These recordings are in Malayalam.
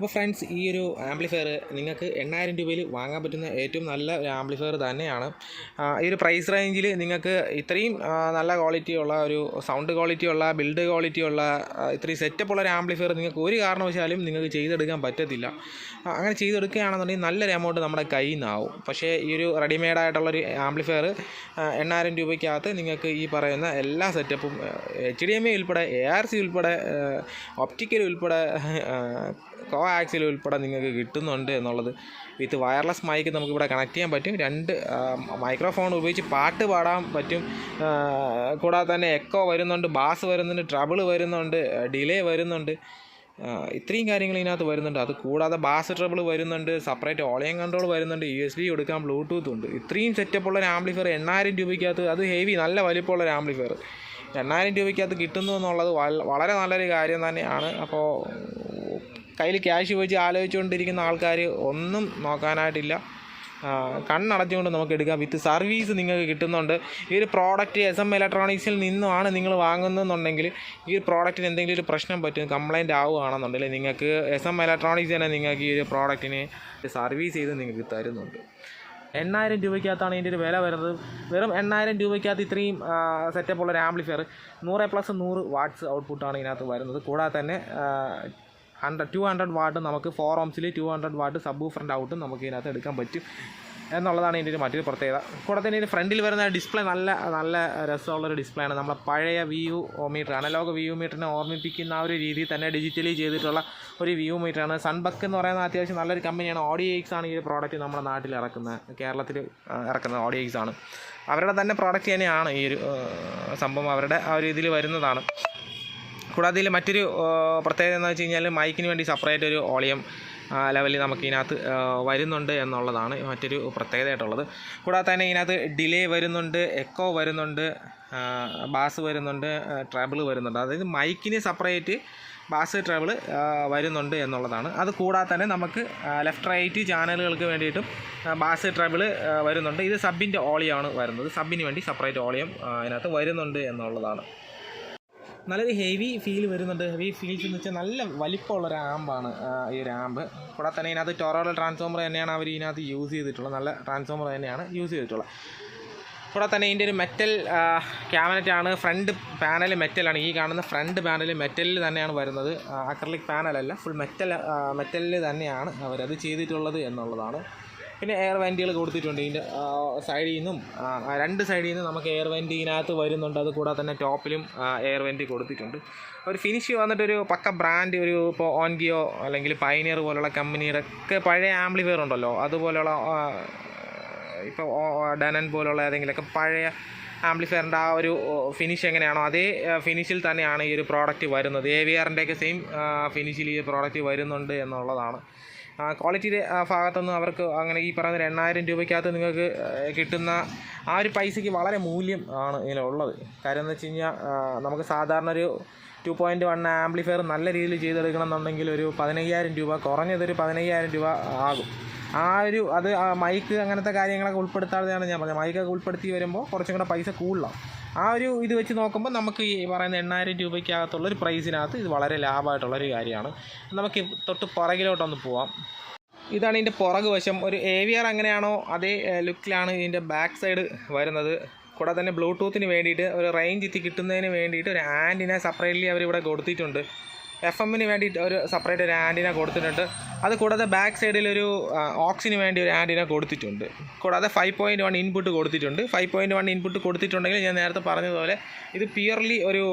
അപ്പോൾ ഫ്രണ്ട്സ് ഈ ഒരു ആംപ്ലിഫയർ നിങ്ങൾക്ക് എണ്ണായിരം രൂപയിൽ വാങ്ങാൻ പറ്റുന്ന ഏറ്റവും നല്ല ഒരു ആംപ്ലിഫയർ തന്നെയാണ്. ഈ ഒരു പ്രൈസ് റേഞ്ചിൽ നിങ്ങൾക്ക് ഇത്രയും നല്ല ക്വാളിറ്റി ഉള്ള ഒരു സൗണ്ട് ക്വാളിറ്റി ഉള്ള ബിൽഡ് ക്വാളിറ്റി ഉള്ള ഇത്രയും സെറ്റപ്പ് ഉള്ള ഒരു ആംപ്ലിഫയർ നിങ്ങൾക്ക് ഒരു കാരണവശാലും നിങ്ങൾക്ക് ചെയ്തെടുക്കാൻ പറ്റത്തില്ല. അങ്ങനെ ചെയ്തെടുക്കുകയാണെന്നുണ്ടെങ്കിൽ നല്ലൊരു എമൗണ്ട് നമ്മുടെ കയ്യിൽ നിന്നാവും. പക്ഷേ ഈ ഒരു റെഡിമെയ്ഡ് ആയിട്ടുള്ളൊരു ആംപ്ലിഫയർ എണ്ണായിരം രൂപയ്ക്കകത്ത് നിങ്ങൾക്ക് ഈ പറയുന്ന എല്ലാ സെറ്റപ്പും എച്ച് ഡി എം ഐ ഉൾപ്പെടെ എ ആർ സി ഉൾപ്പെടെ ഒപ്റ്റിക്കൽ ഉൾപ്പെടെ കോ ആക്സിൽ ഉൾപ്പെടെ നിങ്ങൾക്ക് കിട്ടുന്നുണ്ട് എന്നുള്ളത് വിത്ത് വയർലെസ് മൈക്ക് നമുക്കിവിടെ കണക്ട് ചെയ്യാൻ പറ്റും. രണ്ട് മൈക്രോഫോൺ ഉപയോഗിച്ച് പാട്ട് പാടാൻ പറ്റും. കൂടാതെ തന്നെ എക്കോ വരുന്നുണ്ട് ബാസ് വരുന്നുണ്ട് ട്രബിൾ വരുന്നുണ്ട് ഡിലേ വരുന്നുണ്ട്. ഇത്രയും കാര്യങ്ങൾ ഇതിനകത്ത് വരുന്നുണ്ട്. അത് കൂടാതെ ബാസ് ട്രബിൾ വരുന്നുണ്ട് സെപ്പറേറ്റ് ഓളിയം കൺട്രോൾ വരുന്നുണ്ട് യു എസ് ബി കൊടുക്കാൻ ബ്ലൂടൂത്ത് ഉണ്ട്. ഇത്രയും സെറ്റപ്പ് ഉള്ള ഒരു ആംപ്ലിഫയർ എണ്ണായിരം രൂപയ്ക്കകത്ത് അത് ഹെവി നല്ല വലിപ്പമുള്ള ഒരു ആംപ്ലിഫയർ എണ്ണായിരം രൂപയ്ക്കകത്ത് കിട്ടുന്നു എന്നുള്ളത് വളരെ നല്ലൊരു കാര്യം തന്നെയാണ്. അപ്പോൾ കയ്യിൽ ക്യാഷ് വെച്ച് ആലോചിച്ചുകൊണ്ടിരിക്കുന്ന ആൾക്കാർ ഒന്നും നോക്കാനായിട്ടില്ല. കണ്ണടച്ചുകൊണ്ട് നമുക്ക് എടുക്കാം. വിത്ത് സർവീസ് നിങ്ങൾക്ക് കിട്ടുന്നുണ്ട്. ഈ ഒരു പ്രോഡക്റ്റ് എസ് എം ഇലക്ട്രോണിക്സിൽ നിന്നുമാണ് നിങ്ങൾ വാങ്ങുന്നതെന്നുണ്ടെങ്കിൽ ഈ ഒരു പ്രോഡക്റ്റിന് എന്തെങ്കിലും ഒരു പ്രശ്നം പറ്റും കംപ്ലൈന്റ് ആവുകയാണെന്നുണ്ടെങ്കിൽ നിങ്ങൾക്ക് എസ് എം ഇലക്ട്രോണിക്സ് തന്നെ നിങ്ങൾക്ക് ഈ ഒരു പ്രോഡക്റ്റിന് സർവീസ് ചെയ്ത് നിങ്ങൾക്ക് തരുന്നുണ്ട്. എണ്ണായിരം രൂപയ്ക്കകത്താണ് ഇതിന്റെ ഒരു വില വരുന്നത്. വെറും എണ്ണായിരം രൂപയ്ക്കകത്ത് ഇത്രയും സെറ്റപ്പ് ഉള്ള ഒരു ആംപ്ലിഫയർ നൂറ് പ്ലസ് നൂറ് വാട്ട്സ് ഔട്ട്പുട്ടാണ് ഇതിനകത്ത് വരുന്നത്. കൂടാതെ തന്നെ ഹൺഡ്രഡ് ടു ഹൺഡ്രഡ് വാട്ട് നമുക്ക് four ഓംസിൽ two hundred watt sub front ഔട്ടും നമുക്ക് ഇതിനകത്ത് എടുക്കാൻ പറ്റും. എന്നുള്ളതാണ് ഇതിന്റെ ഒരു മറ്റൊരു പ്രത്യേകത. കൂടെ തന്നെ ഇതിന്റെ ഫ്രണ്ടിൽ വരുന്ന ഡിസ്പ്ലേ നല്ല നല്ല രസമുള്ളൊരു ഡിസ്പ്ലേ ആണ്. നമ്മളെ പഴയ വ്യൂ മീറ്റർ അനലോഗ് വ്യൂ മീറ്ററിനെ ഓർമ്മിപ്പിക്കുന്ന ആ ഒരു രീതിയിൽ തന്നെ ഡിജിറ്റലി ചെയ്തിട്ടുള്ള ഒരു വ്യൂ മീറ്ററാണ് സൺബക്ക് എന്ന് പറയുന്ന അത്യാവശ്യം നല്ലൊരു കമ്പനിയാണ് ഓഡിയോ എക്സ് ആണ് ഈ ഒരു പ്രോഡക്റ്റ് നമ്മുടെ നാട്ടിൽ ഇറക്കുന്നത്. കേരളത്തിൽ ഇറക്കുന്നത് ഇറക്കുന്ന ഓഡിയോ എക്സ് ആണ്. അവരുടെ തന്നെ പ്രോഡക്റ്റ് തന്നെയാണ് ഈ ഒരു സംഭവം. അവരുടെ ആ ഒരു ഇതിൽ വരുന്നതാണ്. കൂടാതെ ഇതിൽ മറ്റൊരു പ്രത്യേകത എന്ന് വെച്ച് കഴിഞ്ഞാൽ മൈക്കിന് വേണ്ടി സെപ്പറേറ്റ് ഒരു ഓളിയം ലെവലിൽ നമുക്ക് ഇതിനകത്ത് വരുന്നുണ്ട് എന്നുള്ളതാണ് മറ്റൊരു പ്രത്യേകതയായിട്ടുള്ളത്. കൂടാതെ തന്നെ ഇതിനകത്ത് ഡിലേ വരുന്നുണ്ട് എക്കോ വരുന്നുണ്ട് ബാസ് വരുന്നുണ്ട് ട്രബിൾ വരുന്നുണ്ട്. അതായത് മൈക്കിന് സെപ്പറേറ്റ് ബാസ് ട്രബിൾ വരുന്നുണ്ട് എന്നുള്ളതാണ്. അത് കൂടാതെ തന്നെ നമുക്ക് ലെഫ്റ്റ് റൈറ്റ് ചാനലുകൾക്ക് വേണ്ടിയിട്ടും ബാസ് ട്രബിൾ വരുന്നുണ്ട്. ഇത് സബിന്റെ ഓളിയാണ് വരുന്നത്. സബിന് വേണ്ടി സെപ്പറേറ്റ് ഓളിയം അതിനകത്ത് വരുന്നുണ്ട് എന്നുള്ളതാണ്. നല്ലൊരു ഹെവി ഫീൽ വരുന്നുണ്ട്. ഹെവി ഫീൽസ് എന്ന് വെച്ചാൽ നല്ല വലിപ്പമുള്ള ഒരു ഈ ഒരു ആമ്പ്. കൂടാതെ തന്നെ ഇതിനകത്ത് ടൊറോഡൽ ട്രാൻസ്ഫോമർ തന്നെയാണ് അവർ ഇതിനകത്ത് യൂസ് ചെയ്തിട്ടുള്ളത്. നല്ല ട്രാൻസ്ഫോമർ തന്നെയാണ് യൂസ് ചെയ്തിട്ടുള്ളത്. കൂടാതെ തന്നെ ഇതിന്റെ ഒരു മെറ്റൽ ക്യാബിനറ്റ് ആണ്. ഫ്രണ്ട് പാനൽ മെറ്റലാണ് ഈ കാണുന്ന ഫ്രണ്ട് പാനൽ മെറ്റലിൽ തന്നെയാണ് വരുന്നത്. അക്രലിക് പാനലല്ല ഫുൾ മെറ്റൽ മെറ്റലിൽ തന്നെയാണ് അവരത് ചെയ്തിട്ടുള്ളത് എന്നുള്ളതാണ്. പിന്നെ എയർ വെന്റുകൾ കൊടുത്തിട്ടുണ്ട്. ഇതിന്റെ സൈഡിൽ നിന്നും രണ്ട് സൈഡിൽ നിന്നും നമുക്ക് എയർ വെന്റ് ഇതിനകത്ത് വരുന്നുണ്ട്. അത് കൂടാതെ തന്നെ ടോപ്പിലും എയർ വെന്റ് കൊടുത്തിട്ടുണ്ട്. ഒരു ഫിനിഷ് വന്നിട്ടൊരു പക്ക ബ്രാൻഡ് ഒരു ഇപ്പോൾ ഓൻഗിയോ അല്ലെങ്കിൽ പൈനിയർ പോലുള്ള കമ്പനിയുടെ ഒക്കെ പഴയ ആംപ്ലിഫയർ ഉണ്ടല്ലോ. അതുപോലെയുള്ള ഇപ്പോൾ ഡനൻ പോലുള്ള ഏതെങ്കിലുമൊക്കെ പഴയ ആംപ്ലിഫയറിന്റെ ആ ഒരു ഫിനിഷ് എങ്ങനെയാണോ അതേ ഫിനിഷിൽ തന്നെയാണ് ഈ ഒരു പ്രോഡക്റ്റ് വരുന്നത്. എ വി ആറിന്റെയൊക്കെ സെയിം ഫിനിഷിൽ ഈ പ്രോഡക്റ്റ് വരുന്നുണ്ട് എന്നുള്ളതാണ്. ക്വാളിറ്റിയുടെ ഭാഗത്തൊന്നും അവർക്ക് അങ്ങനെ ഈ പറയുന്ന എണ്ണായിരം രൂപയ്ക്കകത്ത് നിങ്ങൾക്ക് കിട്ടുന്ന ആ ഒരു പൈസയ്ക്ക് വളരെ മൂല്യം ആണ് ഇതിലുള്ളത് കാര്യം എന്ന് വെച്ച് കഴിഞ്ഞാൽ നമുക്ക് സാധാരണ ഒരു ടു പോയിന്റ് വൺ ആംപ്ലിഫയർ നല്ല രീതിയിൽ ചെയ്തെടുക്കണം എന്നുണ്ടെങ്കിൽ ഒരു പതിനയ്യായിരം രൂപ കുറഞ്ഞതൊരു പതിനയ്യായിരം രൂപ ആകും. ആ ഒരു അത് മൈക്ക് അങ്ങനത്തെ കാര്യങ്ങളൊക്കെ ഉൾപ്പെടുത്താതെയാണ് ഞാൻ പറഞ്ഞത്. മൈക്കൊക്കെ ഉൾപ്പെടുത്തി വരുമ്പോൾ കുറച്ചും കൂടെ പൈസ കൂടുതലാണ് ആ ഒരു ഇത് വെച്ച് നോക്കുമ്പോൾ നമുക്ക് ഈ പറയുന്ന എണ്ണായിരം രൂപയ്ക്കകത്തുള്ള ഒരു പ്രൈസിനകത്ത് ഇത് വളരെ ലാഭമായിട്ടുള്ളൊരു കാര്യമാണ്. നമുക്ക് തൊട്ട് പുറകിലോട്ടൊന്ന് പോവാം. ഇതാണ് ഇതിന്റെ പുറക് വശം. ഒരു ഏവിയർ അങ്ങനെയാണോ? അതേ ലുക്കിലാണ് ഇതിന്റെ ബാക്ക് സൈഡ് വരുന്നത്. കൂടാതെ തന്നെ ബ്ലൂടൂത്തിന് വേണ്ടിയിട്ട് ഒരു റേഞ്ച് എത്തി കിട്ടുന്നതിന് വേണ്ടിയിട്ട് ഒരു ആന്റിന സെപ്പറേറ്റ്ലി അവരിവിടെ കൊടുത്തിട്ടുണ്ട്. എഫ് എമ്മിന് വേണ്ടിയിട്ട് ഒരു സെപ്പറേറ്റ് ഒരു ആന്റിന കൊടുത്തിട്ടുണ്ട്. അത് കൂടാതെ ബാക്ക് സൈഡിൽ ഒരു ഓക്സിന് വേണ്ടി ഒരു ആന്റിന കൊടുത്തിട്ടുണ്ട്. കൂടാതെ ഫൈവ് പോയിന്റ് വൺ ഇൻപുട്ട് കൊടുത്തിട്ടുണ്ട്. ഫൈവ് പോയിന്റ് വൺ ഇൻപുട്ട് കൊടുത്തിട്ടുണ്ടെങ്കിൽ ഞാൻ നേരത്തെ പറഞ്ഞതുപോലെ ഇത് പിയർലി ഒരു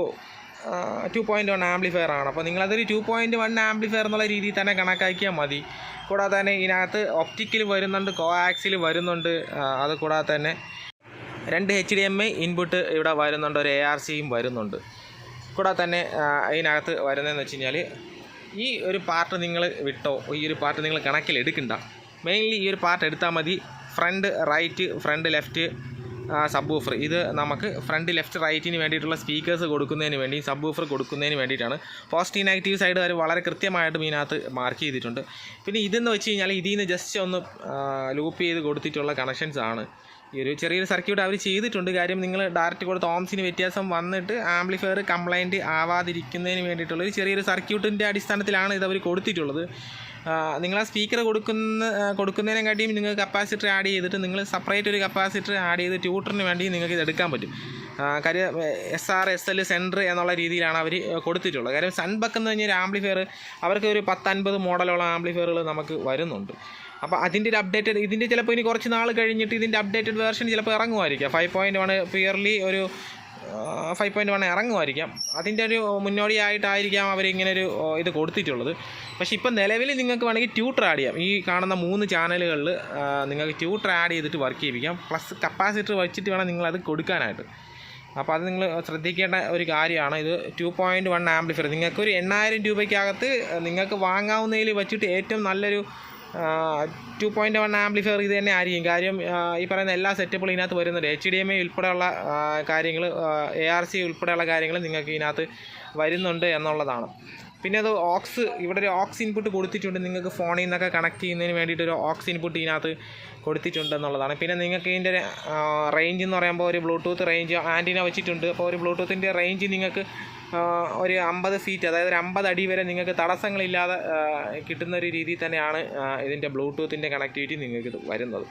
ടു പോയിന്റ് വൺ ആംപ്ലിഫയർ ആണ്. അപ്പോൾ നിങ്ങളതൊരു ടു പോയിന്റ് വൺ ആംപ്ലിഫയർ എന്നുള്ള രീതിയിൽ തന്നെ കണക്കാക്കിയാൽ മതി. കൂടാതെ തന്നെ ഇതിനകത്ത് ഒപ്റ്റിക്കിൽ വരുന്നുണ്ട് കോ ആക്സിൽ വരുന്നുണ്ട് അത് കൂടാതെ തന്നെ രണ്ട് H D M I input ഇവിടെ വരുന്നുണ്ട് ഒരു എ ആർ സിയും വരുന്നുണ്ട്. കൂടാതെ തന്നെ അതിനകത്ത് വരുന്നതെന്ന് വെച്ച് കഴിഞ്ഞാൽ ഈ ഒരു പാർട്ട് നിങ്ങൾ വിട്ടോ ഈ ഒരു പാർട്ട് നിങ്ങൾ കണക്കിൽ എടുക്കണ്ട. മെയിൻലി ഈ ഒരു പാർട്ട് എടുത്താൽ മതി. Front right front left subwoofer ഇത് നമുക്ക് ഫ്രണ്ട് ലെഫ്റ്റ് റൈറ്റിന് വേണ്ടിയിട്ടുള്ള സ്പീക്കേഴ്സ് കൊടുക്കുന്നതിന് വേണ്ടി സബ് ഓഫർ കൊടുക്കുന്നതിന് വേണ്ടിയിട്ടാണ്. പോസിറ്റീവ് നെഗറ്റീവ് സൈഡ് അവർ വളരെ കൃത്യമായിട്ടും ഇതിനകത്ത് മാർക്ക് ചെയ്തിട്ടുണ്ട്. പിന്നെ ഇതെന്ന് വെച്ച് കഴിഞ്ഞാൽ ഇതിൽ നിന്ന് ജസ്റ്റ് ഒന്ന് ലൂപ്പ് ചെയ്ത് കൊടുത്തിട്ടുള്ള കണക്ഷൻസ് ആണ്. ഈ ഒരു ചെറിയൊരു സർക്യൂട്ട് അവർ ചെയ്തിട്ടുണ്ട്. കാര്യം നിങ്ങൾ ഡയറക്റ്റ് കൊടുത്ത ഓംസിന് വ്യത്യാസം വന്നിട്ട് ആംപ്ലിഫയർ കംപ്ലൈന്റ് ആവാതിരിക്കുന്നതിന് വേണ്ടിയിട്ടുള്ള ഒരു ചെറിയൊരു സർക്യൂട്ടിന്റെ അടിസ്ഥാനത്തിലാണ് ഇത് അവർ കൊടുത്തിട്ടുള്ളത്. നിങ്ങൾ ആ സ്പീക്കർ കൊടുക്കുന്ന കൊടുക്കുന്നതിനെ കൊടുക്കുന്നതിനെക്കാട്ടിയും നിങ്ങൾ കപ്പാസിറ്റർ ആഡ് ചെയ്തിട്ട് നിങ്ങൾ സെപ്പറേറ്റ് ഒരു കപ്പാസിറ്റർ ആഡ് ചെയ്ത് ട്യൂട്ടറിന് വേണ്ടി നിങ്ങൾക്ക് ഇത് എടുക്കാൻ പറ്റും. കാര്യം S R S L centre എന്നുള്ള രീതിയിലാണ് അവർ കൊടുത്തിട്ടുള്ളത്. കാര്യം സൺബക്ക് എന്ന് ഒരു ആംപ്ലിഫയർ അവർക്ക് ഒരു പത്തൻപത് മോഡലുള്ള ആംപ്ലിഫയറുകൾ നമുക്ക് വരുന്നുണ്ട്. അപ്പോൾ അതിന്റെ ഒരു അപ്ഡേറ്റഡ് ഇതിന്റെ ചിലപ്പോൾ ഇനി കുറച്ച് നാൾ കഴിഞ്ഞിട്ട് ഇതിന്റെ അപ്ഡേറ്റഡ് വേർഷൻ ചിലപ്പോൾ ഇറങ്ങുമായിരിക്കാം. ഫൈവ് പോയിന്റ് വൺ പിയർലി ഒരു ഫൈവ് പോയിന്റ് വൺ ഇറങ്ങുമായിരിക്കാം. അതിന്റെ ഒരു മുന്നോടിയായിട്ടായിരിക്കാം അവരിങ്ങനെ ഒരു ഇത് കൊടുത്തിട്ടുള്ളത്. പക്ഷേ ഇപ്പം നിലവിൽ നിങ്ങൾക്ക് വേണമെങ്കിൽ ട്യൂട്ടർ ആഡ് ചെയ്യാം. ഈ കാണുന്ന മൂന്ന് ചാനലുകളിൽ നിങ്ങൾക്ക് ട്യൂട്ടർ ആഡ് ചെയ്തിട്ട് വർക്ക് ചെയ്യിപ്പിക്കാം. പ്ലസ് കപ്പാസിറ്റർ വെച്ചിട്ട് വേണം നിങ്ങളത് കൊടുക്കാനായിട്ട്. അപ്പോൾ അത് നിങ്ങൾ ശ്രദ്ധിക്കേണ്ട ഒരു കാര്യമാണ് ഇത്. ടു പോയിന്റ് വൺ ആംപ്ലിഫയർ നിങ്ങൾക്ക് ഒരു എണ്ണായിരം രൂപയ്ക്കകത്ത് നിങ്ങൾക്ക് വാങ്ങാവുന്നതിൽ വെച്ചിട്ട് ഏറ്റവും നല്ലൊരു ടു പോയിന്റ് വൺ ആംപ്ലിഫയർ ഇത് തന്നെ ആയിരിക്കും. കാര്യം ഈ പറയുന്ന എല്ലാ സെറ്റപ്പുകളും ഇതിനകത്ത് വരുന്നുണ്ട്. എച്ച് ഡി എം ഐ ഉൾപ്പെടെയുള്ള കാര്യങ്ങൾ എ ആർ സി ഉൾപ്പെടെയുള്ള കാര്യങ്ങൾ നിങ്ങൾക്ക് ഇതിനകത്ത് വരുന്നുണ്ട് എന്നുള്ളതാണ്. പിന്നെ അത് ഓക്സ് ഇവിടെ ഒരു ഓക്സ് ഇൻപുട്ട് കൊടുത്തിട്ടുണ്ട്. നിങ്ങൾക്ക് ഫോണിൽ നിന്നൊക്കെ കണക്ട് ചെയ്യുന്നതിന് വേണ്ടിയിട്ട് ഒരു ഓക്സ് ഇൻപുട്ട് ഇതിനകത്ത് കൊടുത്തിട്ടുണ്ട് എന്നുള്ളതാണ്. പിന്നെ നിങ്ങൾക്ക് ഇതിന്റെ റേഞ്ച് എന്ന് പറയുമ്പോൾ ഒരു ബ്ലൂടൂത്ത് റേഞ്ച് ആന്റിന വെച്ചിട്ടുണ്ട്. അപ്പോൾ ഒരു ബ്ലൂടൂത്തിന്റെ റേഞ്ച് നിങ്ങൾക്ക് ഒരു അമ്പത് ഫീറ്റ് അതായത് ഒരു അമ്പത് അടി വരെ നിങ്ങൾക്ക് തടസ്സങ്ങളില്ലാതെ കിട്ടുന്ന ഒരു രീതിയിൽ തന്നെയാണ് ഇതിന്റെ ബ്ലൂടൂത്തിന്റെ കണക്ടിവിറ്റി നിങ്ങൾക്ക് വരുന്നത്.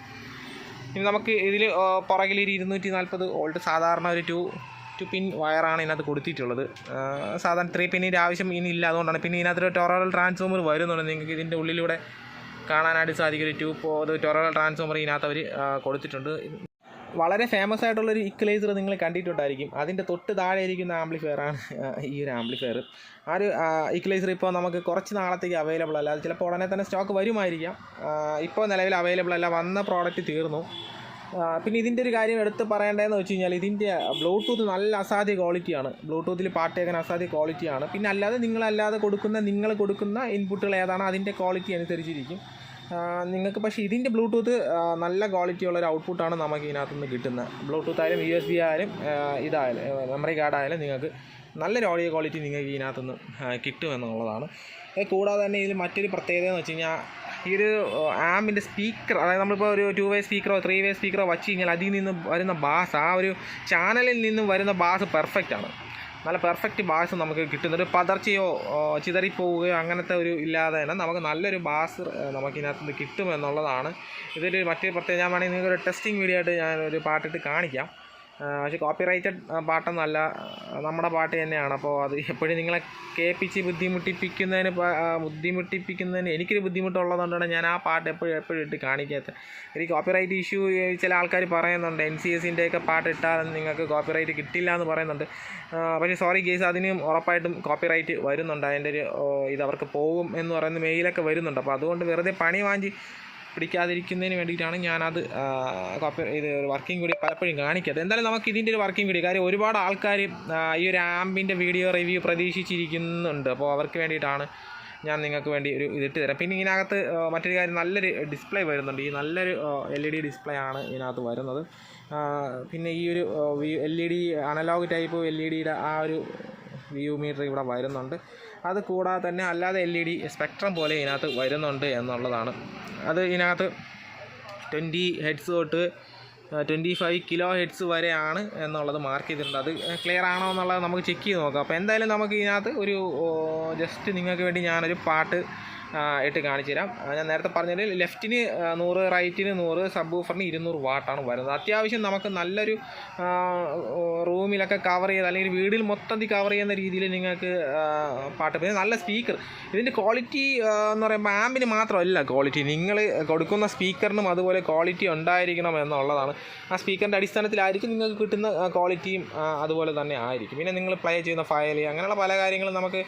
ഇനി നമുക്ക് ഇതിൽ പുറകിൽ ഒരു ഇരുന്നൂറ്റി നാൽപ്പത് വോൾട്ട് സാധാരണ ഒരു ടു ടു പിൻ വയറാണ് ഇതിനകത്ത് കൊടുത്തിട്ടുള്ളത്. സാധാരണ ത്രീ പിന്നിന്റെ ആവശ്യം ഇനി ഇല്ല അതുകൊണ്ടാണ്. പിന്നെ ഇതിനകത്തൊരു ടൊറൽ ട്രാൻസ്ഫോമർ വരുന്നുണ്ട്. നിങ്ങൾക്ക് ഇതിന്റെ ഉള്ളിലൂടെ കാണാനായിട്ട് സാധിക്കും. ഒരു ടു ടൊറൽ ട്രാൻസ്ഫോമർ ഇതിനകത്ത് അവർ കൊടുത്തിട്ടുണ്ട്. വളരെ ഫേമസ് ആയിട്ടുള്ളൊരു ഇക്വലൈസർ നിങ്ങൾ കണ്ടിട്ടുണ്ടായിരിക്കും. അതിന്റെ തൊട്ട് താഴെ ഇരിക്കുന്ന ആംപ്ലിഫയറാണ് ഈ ഒരു ആംപ്ലിഫയർ ആ ഒരു ഇക്വലൈസർ ഇപ്പോൾ നമുക്ക് കുറച്ച് നാളത്തേക്ക് അവൈലബിൾ അല്ല. അത് ചിലപ്പോൾ ഉടനെ തന്നെ സ്റ്റോക്ക് വരുമായിരിക്കാം. ഇപ്പോൾ നിലവിൽ അവൈലബിൾ അല്ല. വന്ന പ്രോഡക്റ്റ് തീർന്നു. പിന്നെ ഇതിന്റെ ഒരു കാര്യം എടുത്ത് പറയേണ്ടതെന്ന് വെച്ച് കഴിഞ്ഞാൽ ഇതിന്റെ ബ്ലൂടൂത്ത് നല്ല അസാധ്യ ക്വാളിറ്റിയാണ് ബ്ലൂടൂത്തിൽ പാട്ട് കേൾക്കാൻ അസാധ്യ ക്വാളിറ്റിയാണ് പിന്നെ അല്ലാതെ നിങ്ങളല്ലാതെ കൊടുക്കുന്ന നിങ്ങൾ കൊടുക്കുന്ന ഇൻപുട്ടുകൾ ഏതാണോ അതിന്റെ ക്വാളിറ്റി അനുസരിച്ചിരിക്കും. നിങ്ങൾക്ക് പക്ഷേ ഇതിന്റെ ബ്ലൂടൂത്ത് നല്ല ക്വാളിറ്റി ഉള്ള ഒരു ഔട്ട്പുട്ടാണ് നമുക്ക് ഇതിനകത്ത് നിന്ന് കിട്ടുന്നത്. ബ്ലൂടൂത്ത് ആയാലും യു എസ് ബി ആയാലും ഇതായാലും മെമ്മറി കാർഡ് ആയാലും നിങ്ങൾക്ക് നല്ലൊരു ഓഡിയോ ക്വാളിറ്റി നിങ്ങൾക്ക് ഇതിനകത്ത് നിന്ന് കിട്ടുമെന്നുള്ളതാണ്. കൂടാതെ തന്നെ ഇതിൽ മറ്റൊരു പ്രത്യേകത എന്ന് വെച്ച് കഴിഞ്ഞാൽ ഈ ഒരു ആമിന്റെ സ്പീക്കർ അതായത് നമ്മളിപ്പോൾ ഒരു ടു വേ സ്പീക്കറോ ത്രീ വേ സ്പീക്കറോ വച്ച് കഴിഞ്ഞാൽ അതിൽ നിന്ന് വരുന്ന ബാസ് ആ ഒരു ചാനലിൽ നിന്നും വരുന്ന ബാസ് പെർഫെക്റ്റ് ആണ്. നല്ല പെർഫെക്റ്റ് ബാസ് നമുക്ക് കിട്ടുന്ന ഒരു പതർച്ചയോ ചിതറിപ്പോവുകയോ അങ്ങനത്തെ ഒരു ഇല്ലാതെ തന്നെ നമുക്ക് നല്ലൊരു ബാസ് നമുക്ക് ഇതിനകത്ത് നിന്ന് കിട്ടുമെന്നുള്ളതാണ്. ഇതൊരു മറ്റൊരു പ്രത്യേകം ഞാൻ വേണമെങ്കിൽ നിങ്ങൾക്കൊരു ടെസ്റ്റിംഗ് വീഡിയോ ആയിട്ട് ഞാനൊരു പാട്ടിട്ട് കാണിക്കാം. പക്ഷേ കോപ്പി റൈറ്റഡ് പാട്ടൊന്നല്ല. നമ്മുടെ പാട്ട് തന്നെയാണ്. അപ്പോൾ അത് എപ്പോഴും നിങ്ങളെ കേൾപ്പിച്ച് ബുദ്ധിമുട്ടിപ്പിക്കുന്നതിന് ബുദ്ധിമുട്ടിപ്പിക്കുന്നതിന് എനിക്കൊരു ബുദ്ധിമുട്ടുള്ളതുകൊണ്ടാണ് ഞാൻ ആ പാട്ട് എപ്പോഴും എപ്പോഴും ഇട്ട് കാണിക്കാത്തത്. എനിക്ക് കോപ്പി റൈറ്റ് ഇഷ്യൂ ചില ആൾക്കാർ പറയുന്നുണ്ട് എൻ സി എസിന്റെ ഒക്കെ പാട്ട് ഇട്ടാൽ നിങ്ങൾക്ക് കോപ്പി റൈറ്റ് കിട്ടില്ല എന്ന് പറയുന്നുണ്ട് പക്ഷേ സോറി കേസ് അതിനും ഉറപ്പായിട്ടും കോപ്പി റൈറ്റ് വരുന്നുണ്ട്. അതിന്റെ ഒരു ഇത് അവർക്ക് പോകും എന്ന് പറയുന്ന മെയിലൊക്കെ വരുന്നുണ്ട്. അപ്പോൾ അതുകൊണ്ട് വെറുതെ പണി വാങ്ങി പിടിക്കാതിരിക്കുന്നതിന് വേണ്ടിയിട്ടാണ് ഞാനത് കോപ്പി ഇത് വർക്കിംഗ് വീഡിയോ പലപ്പോഴും കാണിക്കാത്തത്. എന്തായാലും നമുക്ക് ഇതിന്റെ ഒരു വർക്കിംഗ് വീഡിയോ കാര്യം ഒരുപാട് ആൾക്കാർ ഈ ഒരു ആമ്പിന്റെ വീഡിയോ റിവ്യൂ പ്രതീക്ഷിച്ചിരിക്കുന്നുണ്ട്. അപ്പോൾ അവർക്ക് വേണ്ടിയിട്ടാണ് ഞാൻ നിങ്ങൾക്ക് വേണ്ടി ഒരു ഇതിട്ട് തരാം. പിന്നെ ഇതിനകത്ത് മറ്റൊരു കാര്യം നല്ലൊരു ഡിസ്പ്ലേ വരുന്നുണ്ട്. ഈ നല്ലൊരു എൽ ഇ ഡി ഡിസ്പ്ലേ ആണ് ഇതിനകത്ത് വരുന്നത്. പിന്നെ ഈ ഒരു L E D analogue type L E ഡിയുടെ ആ ഒരു വ്യൂ മീറ്റർ ഇവിടെ വരുന്നുണ്ട്. അത് കൂടാതെ തന്നെ അല്ലാതെ എൽ ഇ ഡി സ്പെക്ട്രം പോലെ ഇതിനകത്ത് വരുന്നുണ്ട് എന്നുള്ളതാണ്. അത് ഇതിനകത്ത് ട്വന്റി ഹെഡ്സ് തൊട്ട് ട്വന്റി ഫൈവ് കിലോ ഹെഡ്സ് വരെയാണ് എന്നുള്ളത് മാർക്ക് ചെയ്തിട്ടുണ്ട്. അത് ക്ലിയർ ആണോ എന്നുള്ളത് നമുക്ക് ചെക്ക് ചെയ്ത് നോക്കാം. അപ്പോൾ എന്തായാലും നമുക്ക് ഇതിനകത്ത് ഒരു ജസ്റ്റ് നിങ്ങൾക്ക് വേണ്ടി ഞാനൊരു പാട്ട് ഇട്ട് കാണിച്ചു തരാം. ഞാൻ നേരത്തെ പറഞ്ഞതിൽ ലെഫ്റ്റിന് നൂറ് റൈറ്റിന് നൂറ് സബ് ഊഫറിന് ഇരുന്നൂറ് വാട്ടാണ് വരുന്നത്. അത്യാവശ്യം നമുക്ക് നല്ലൊരു റൂമിലൊക്കെ കവർ ചെയ്ത് അല്ലെങ്കിൽ വീടിൽ മൊത്തം കവർ ചെയ്യുന്ന രീതിയിൽ നിങ്ങൾക്ക് പാട്ട് പിന്നെ നല്ല സ്പീക്കർ ഇതിന്റെ ക്വാളിറ്റി എന്ന് പറയുമ്പോൾ ആമ്പിന് മാത്രമല്ല ക്വാളിറ്റി നിങ്ങൾ കൊടുക്കുന്ന സ്പീക്കറിനും അതുപോലെ ക്വാളിറ്റി ഉണ്ടായിരിക്കണം എന്നുള്ളതാണ്. ആ സ്പീക്കറിന്റെ അടിസ്ഥാനത്തിലായിരിക്കും നിങ്ങൾക്ക് കിട്ടുന്ന ക്വാളിറ്റിയും അതുപോലെ തന്നെ ആയിരിക്കും. പിന്നെ നിങ്ങൾ പ്ലേ ചെയ്യുന്ന ഫയൽ അങ്ങനെയുള്ള പല കാര്യങ്ങളും നമുക്ക്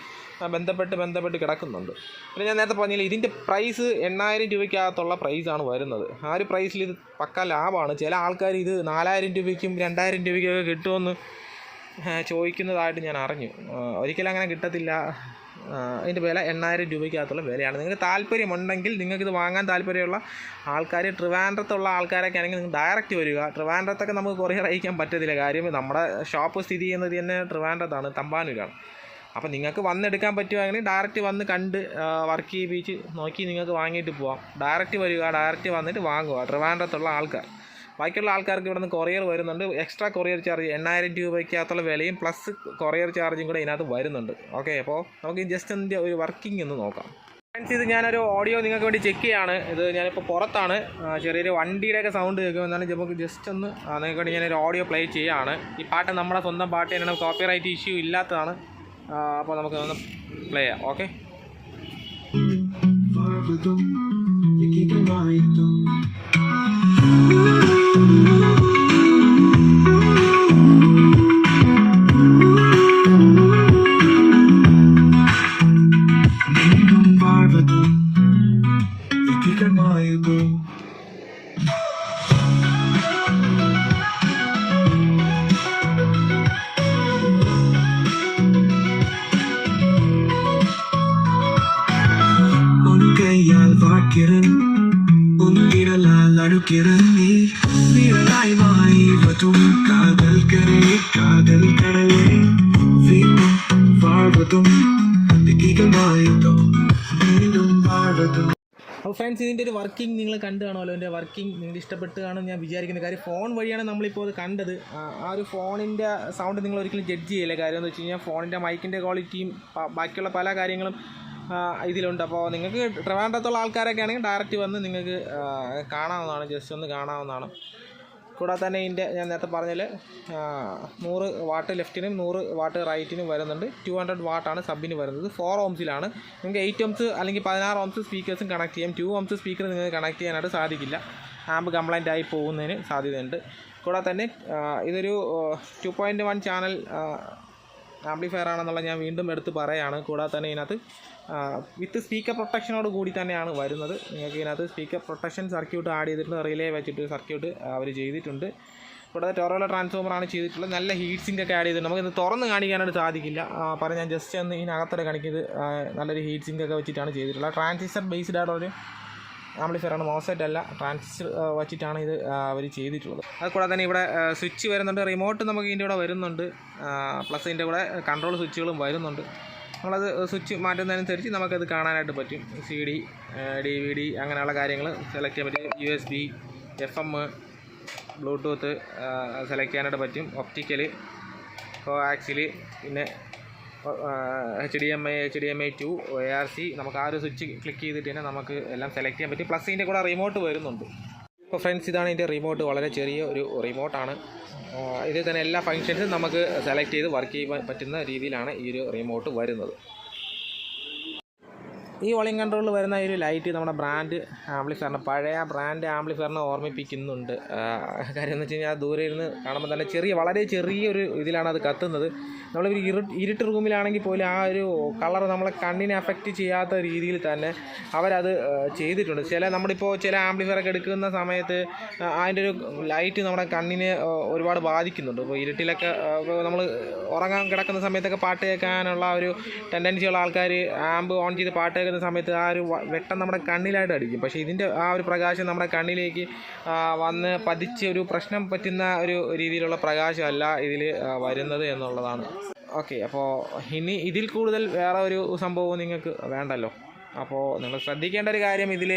ബന്ധപ്പെട്ട് ബന്ധപ്പെട്ട് കിടക്കുന്നുണ്ട്. പിന്നെ ഞാൻ നേരത്തെ പറഞ്ഞില്ല ഇതിന്റെ പ്രൈസ് എണ്ണായിരം രൂപയ്ക്കകത്തുള്ള പ്രൈസാണ് വരുന്നത്. ആ ഒരു പ്രൈസിൽ ഇത് പക്ക ലാഭമാണ് ചില ആൾക്കാർ ഇത് നാലായിരം രൂപയ്ക്കും രണ്ടായിരം രൂപയ്ക്കൊക്കെ കിട്ടുമെന്ന് ചോദിക്കുന്നതായിട്ട് ഞാൻ അറിഞ്ഞു. ഒരിക്കലും അങ്ങനെ കിട്ടത്തില്ല. അതിന്റെ വില എണ്ണായിരം രൂപയ്ക്കകത്തുള്ള വിലയാണ്. നിങ്ങൾക്ക് താല്പര്യമുണ്ടെങ്കിൽ ഇത് വാങ്ങാൻ താല്പര്യമുള്ള ആൾക്കാർ ട്രിവാൻഡ്രത്തുള്ള ആൾക്കാരൊക്കെ ആണെങ്കിൽ നിങ്ങൾ ഡയറക്റ്റ് വരിക. ട്രിവാൻഡ്രത്തൊക്കെ നമുക്ക് കൊറിയർ അയക്കാൻ പറ്റത്തില്ല. കാര്യം നമ്മുടെ ഷോപ്പ് സ്ഥിതി ചെയ്യുന്നത് തന്നെ ട്രിവാൻഡ്രത്താണ് തമ്പാനൂരാണ്. അപ്പോൾ നിങ്ങൾക്ക് വന്നെടുക്കാൻ പറ്റുവാണെങ്കിൽ ഡയറക്റ്റ് വന്ന് കണ്ട് വർക്ക് ചെയ്യിപ്പിച്ച് നോക്കി നിങ്ങൾക്ക് വാങ്ങിയിട്ട് പോവാം. ഡയറക്റ്റ് വരിക ഡയറക്റ്റ് വന്നിട്ട് വാങ്ങുക. ട്രിവാൻഡ്രത്തുള്ള ആൾക്കാർ. ബാക്കിയുള്ള ആൾക്കാർക്ക് ഇവിടെ നിന്ന് കൊറിയർ വരുന്നുണ്ട്. എക്സ്ട്രാ കൊറിയർ ചാർജ് എണ്ണായിരം രൂപയ്ക്കകത്തുള്ള വിലയും പ്ലസ് കൊറിയർ ചാർജും കൂടെ ഇതിനകത്ത് വരുന്നുണ്ട്. ഓക്കെ അപ്പോൾ നമുക്ക് ജസ്റ്റ് എന്റെ ഒരു വർക്കിംഗ് ഒന്ന് നോക്കാം. ഫ്രണ്ട്സ് ഇത് ഞാനൊരു ഓഡിയോ നിങ്ങൾക്ക് വേണ്ടി ചെക്ക് ചെയ്യാണ്. ഇത് ഞാനിപ്പോൾ പുറത്താണ്. ചെറിയൊരു വണ്ടിയുടെയൊക്കെ സൗണ്ട് കേൾക്കും നമുക്ക് ജസ്റ്റ് ഒന്ന് നിങ്ങൾക്ക് വേണ്ടി ഞാനൊരു ഓഡിയോ പ്ലേ ചെയ്യാണ്. ഈ പാട്ട് നമ്മുടെ സ്വന്തം പാട്ട് തന്നെയാണ്. കോപ്പിറൈറ്റ് ഇഷ്യൂ ഇല്ലാത്തതാണ്. അപ്പോൾ നമുക്ക് ഒന്ന് പ്ലേ ചെയ്യാം ഓക്കെ Varvadım, ikigamaydım. വായ്വതും കാതൽ കരേ കാതൽ കടലേ. വീണ്ടും വാഴതും വീണ്ടും വാഴതും അപ്പോൾ ഫ്രണ്ട്സ് ഇതിന്റെ ഒരു വർക്കിംഗ് നിങ്ങൾ കണ്ടു കാണുമല്ലോ. എന്റെ വർക്കിംഗ് നിങ്ങൾ ഇഷ്ടപ്പെട്ട് കാണും ഞാൻ വിചാരിക്കുന്നത് കാര്യം ഫോൺ വഴിയാണ് നമ്മളിപ്പോൾ അത് കണ്ടത്. ആ ഒരു ഫോണിന്റെ സൗണ്ട് നിങ്ങൾ ഒരിക്കലും ജഡ്ജ് ചെയ്യില്ല? കാര്യം എന്ന് വെച്ച് കഴിഞ്ഞാൽ ഫോണിന്റെ മൈക്കിന്റെ ക്വാളിറ്റിയും ബാക്കിയുള്ള പല കാര്യങ്ങളും ഇതിലുണ്ട്. അപ്പോൾ നിങ്ങൾക്ക് ട്രിവാൻഡ്രത്തുള്ള ആൾക്കാരൊക്കെ ആണെങ്കിൽ ഡയറക്റ്റ് വന്ന് നിങ്ങൾക്ക് കാണാവുന്നതാണ്. ജസ്റ്റ് ഒന്ന് കാണാവുന്നതാണ്. കൂടാതെ തന്നെ ഇതിന്റെ ഞാൻ നേരത്തെ പറഞ്ഞാൽ നൂറ് വാട്ട് ലെഫ്റ്റിനും നൂറ് വാട്ട് റൈറ്റിനും വരുന്നുണ്ട്. ടു ഹൺഡ്രഡ് വാട്ടാണ് സബിന് വരുന്നത്. ഫോർ ഓംസിലാണ്. നിങ്ങൾക്ക് എയ്റ്റ് ഓംസ് അല്ലെങ്കിൽ പതിനാറ് ഓംസ് സ്പീക്കേഴ്സും കണക്ട് ചെയ്യാം. ടു ഓംസ് സ്പീക്കർ നിങ്ങൾക്ക് കണക്ട് ചെയ്യാനായിട്ട് സാധിക്കില്ല. ആമ്പ് കംപ്ലൈന്റ് ആയി പോകുന്നതിന് സാധ്യതയുണ്ട്. കൂടാതെ തന്നെ ഇതൊരു two point one channel amplifier ആണെന്നുള്ള ഞാൻ വീണ്ടും എടുത്ത് പറയുകയാണ് കൂടാതെ തന്നെ ഇതിനകത്ത് വിത്ത് സ്പീക്കർ പ്രൊട്ടക്ഷനോട് കൂടി തന്നെയാണ് വരുന്നത്. നിങ്ങൾക്ക് ഇതിനകത്ത് സ്പീക്കർ പ്രൊട്ടക്ഷൻ സർക്യൂട്ട് ആഡ് ചെയ്തിട്ടുണ്ട്. റിലേ വെച്ചിട്ട് സർക്യൂട്ട് അവർ ചെയ്തിട്ടുണ്ട്. കൂടാതെ ടൊറോല ട്രാൻസ്ഫോമറാണ് ചെയ്തിട്ടുള്ളത്. നല്ല ഹീറ്റ് ഒക്കെ ആഡ് ചെയ്തിട്ടുണ്ട്. നമുക്ക് ഇത് തുറന്ന് കാണിക്കാനായിട്ട് സാധിക്കില്ല. പറഞ്ഞ ഞാൻ ജസ്റ്റ് ഒന്ന് ഇതിനകത്തോടെ കാണിക്കുന്നത്. നല്ലൊരു ഹീറ്റ് സിങ്ക് ഒക്കെ വെച്ചിട്ടാണ് ചെയ്തിട്ടുള്ളത്. ട്രാൻസിസ്റ്റർ ബേസ്ഡ് ആയിട്ടുള്ള ഒരു ആംപ്ലിഫയറാണ് മോസെറ്റ് അല്ല. ട്രാൻസിസ്റ്റർ വെച്ചിട്ടാണ് ഇത് അവർ ചെയ്തിട്ടുള്ളത്. അത് കൂടാതെ തന്നെ ഇവിടെ സ്വിച്ച് വരുന്നുണ്ട്. റിമോട്ട് നമുക്ക് ഇതിന്റെ കൂടെ വരുന്നുണ്ട്. പ്ലസ് ഇതിന്റെ കൂടെ കൺട്രോൾ സ്വിച്ചുകളും വരുന്നുണ്ട്. നമ്മളത് സ്വിച്ച് മാറ്റുന്നതനുസരിച്ച് നമുക്കത് കാണാനായിട്ട് പറ്റും. C D D V D അങ്ങനെയുള്ള കാര്യങ്ങൾ സെലക്ട് ചെയ്യാൻ പറ്റും. U S B F M bluetooth select ചെയ്യാനായിട്ട് പറ്റും. ഒപ്റ്റിക്കൽ കോആക്സിൽ പിന്നെ H D M I H D M I two A R C നമുക്ക് ആ ഒരു സ്വിച്ച് ക്ലിക്ക് ചെയ്തിട്ട് തന്നെ നമുക്ക് എല്ലാം സെലക്ട് ചെയ്യാൻ പറ്റും. പ്ലസ് ഇതിന്റെ കൂടെ റിമോട്ട് വരുന്നുണ്ട്. ഇപ്പോൾ ഫ്രണ്ട്സ് ഇതാണ് ഇതിന്റെ റിമോട്ട് വളരെ ചെറിയ ഒരു റിമോട്ടാണ് ഇതിൽ തന്നെ എല്ലാ ഫങ്ഷൻസും നമുക്ക് സെലക്ട് ചെയ്ത് വർക്ക് ചെയ്യാൻ പറ്റുന്ന രീതിയിലാണ് ഈ ഒരു റിമോട്ട് വരുന്നത്. ഈ വോളിയം കൺട്രോളിൽ വരുന്ന ഈ ഒരു ലൈറ്റ് നമ്മുടെ ബ്രാൻഡ് ആംപ്ലിഫയറിന് പഴയ ബ്രാൻഡ് ആംപ്ലിഫയറിനെ ഓർമ്മിപ്പിക്കുന്നുണ്ട്. കാര്യം എന്ന് വെച്ച് കഴിഞ്ഞാൽ ദൂരെ ഇരുന്ന് കാണുമ്പോൾ തന്നെ ചെറിയ വളരെ ചെറിയൊരു ഇതിലാണ് അത് കത്തുന്നത്. നമ്മളൊരു ഇരു ഇരുട്ട് റൂമിലാണെങ്കിൽ പോലും ആ ഒരു കളർ നമ്മളെ കണ്ണിനെ അഫക്റ്റ് ചെയ്യാത്ത രീതിയിൽ തന്നെ അവരത് ചെയ്തിട്ടുണ്ട്. ചില നമ്മളിപ്പോൾ ചില ആംപ്ലിഫയർ ഒക്കെ എടുക്കുന്ന സമയത്ത് അതിന്റെ ഒരു ലൈറ്റ് നമ്മുടെ കണ്ണിനെ ഒരുപാട് ബാധിക്കുന്നുണ്ട്. ഇപ്പോൾ ഇരുട്ടിലൊക്കെ നമ്മൾ ഉറങ്ങാൻ കിടക്കുന്ന സമയത്തൊക്കെ പാട്ട് കേൾക്കാനുള്ള ഒരു ടെൻഡൻസിയുള്ള ആൾക്കാർ ആംബ് ഓൺ ചെയ്ത് പാട്ട് കേൾക്കുന്ന സമയത്ത് ആ ഒരു വെട്ടം നമ്മുടെ കണ്ണിലായിട്ട് അടിക്കും. പക്ഷേ ഇതിന്റെ ആ ഒരു പ്രകാശം നമ്മുടെ കണ്ണിലേക്ക് വന്ന് പതിച്ച് ഒരു പ്രശ്നം പറ്റുന്ന ഒരു രീതിയിലുള്ള പ്രകാശമല്ല ഇതിൽ വരുന്നത് എന്നുള്ളതാണ്. ഓക്കെ അപ്പോൾ ഇനി ഇതിൽ കൂടുതൽ വേറെ ഒരു സംഭവവും നിങ്ങൾക്ക് വേണ്ടല്ലോ? അപ്പോൾ നിങ്ങൾ ശ്രദ്ധിക്കേണ്ട ഒരു കാര്യം ഇതിൽ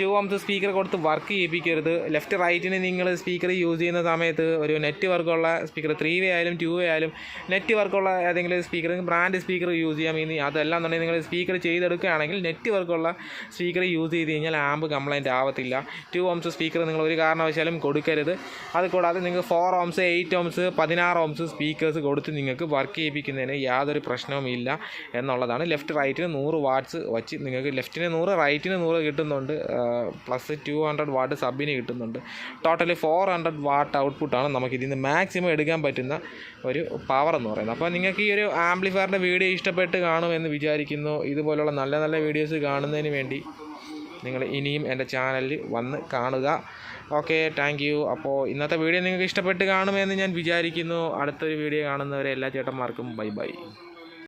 ടു ഓംസ് സ്പീക്കർ കൊടുത്ത് വർക്ക് ചെയ്യിപ്പിക്കരുത്. ലെഫ്റ്റ് റൈറ്റിന് നിങ്ങൾ സ്പീക്കർ യൂസ് ചെയ്യുന്ന സമയത്ത് ഒരു നെറ്റ് വർക്കുള്ള സ്പീക്കർ ത്രീ വേ ആയാലും ടു വേ ആയാലും നെറ്റ് വർക്കുള്ള ഏതെങ്കിലും സ്പീക്കർ ബ്രാൻഡ് സ്പീക്കർ യൂസ് ചെയ്യാം. ഇനി അതെല്ലാം തന്നെ നിങ്ങൾ സ്പീക്കർ ചെയ്തെടുക്കുകയാണെങ്കിൽ നെറ്റ് വർക്കുള്ള സ്പീക്കർ യൂസ് ചെയ്ത് കഴിഞ്ഞാൽ ആമ്പ് കംപ്ലൈന്റ് ആവത്തില്ല. ടു ഓംസ് സ്പീക്കർ നിങ്ങൾ ഒരു കാരണവശാലും കൊടുക്കരുത്. അത് കൂടാതെ നിങ്ങൾക്ക് ഫോർ ഓംസ് എയ്റ്റ് ഓംസ് പതിനാറ് ഓംസ് സ്പീക്കേഴ്സ് കൊടുത്ത് നിങ്ങൾക്ക് വർക്ക് ചെയ്യിപ്പിക്കുന്നതിന് യാതൊരു പ്രശ്നവും ഇല്ല എന്നുള്ളതാണ് ലെഫ്റ്റ് റൈറ്റിന് നൂറ് വാട്ട്സ് വച്ച് നിങ്ങൾക്ക് ലെഫ്റ്റിന് നൂറ് റൈറ്റിന് നൂറ് കിട്ടുന്നുണ്ട്. പ്ലസ് ടു ഹൺഡ്രഡ് വാട്ട് സബിന് കിട്ടുന്നുണ്ട്. ടോട്ടലി ഫോർ ഹൺഡ്രഡ് വാട്ട് ഔട്ട്പുട്ടാണ് നമുക്ക് ഇതിൽ നിന്ന് മാക്സിമം എടുക്കാൻ പറ്റുന്ന ഒരു പവർ എന്ന് പറയുന്നത്. അപ്പോൾ നിങ്ങൾക്ക് ഈ ഒരു ആംപ്ലിഫയറിന്റെ വീഡിയോ ഇഷ്ടപ്പെട്ട് കാണുമെന്ന് വിചാരിക്കുന്നു. ഇതുപോലുള്ള നല്ല നല്ല വീഡിയോസ് കാണുന്നതിന് വേണ്ടി നിങ്ങൾ ഇനിയും എന്റെ ചാനലിൽ വന്ന് കാണുക. ഓക്കെ താങ്ക് യു അപ്പോൾ ഇന്നത്തെ വീഡിയോ നിങ്ങൾക്ക് ഇഷ്ടപ്പെട്ട് കാണുമെന്ന് ഞാൻ വിചാരിക്കുന്നു. അടുത്തൊരു വീഡിയോ കാണുന്നവരെ എല്ലാ ചേട്ടന്മാർക്കും ബൈ ബൈ